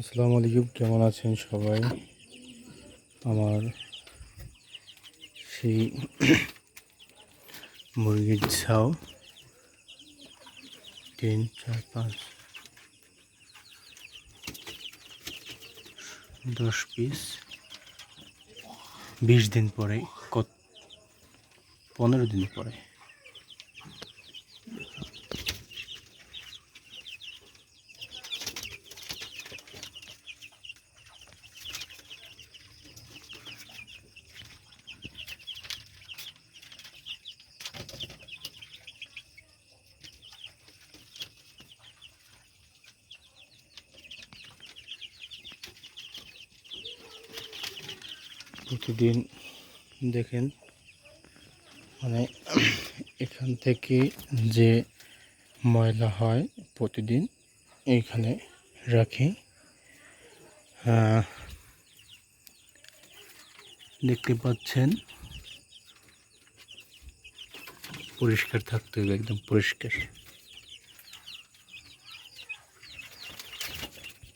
আসসালামু আলাইকুম, কেমন আছেন সবাই? আমার সেই মুরগির ছাও তিন, চার, পাঁচ, দশ পিস। বিশ দিন পরে, কত? পনেরো দিন পরে। প্রতিদিন দেখেন মানে এখান থেকে যে ময়লা হয় প্রতিদিন, এইখানে রাখি। দেখতে পাচ্ছেন, পরিষ্কার থাকতে হবে, একদম পরিষ্কার।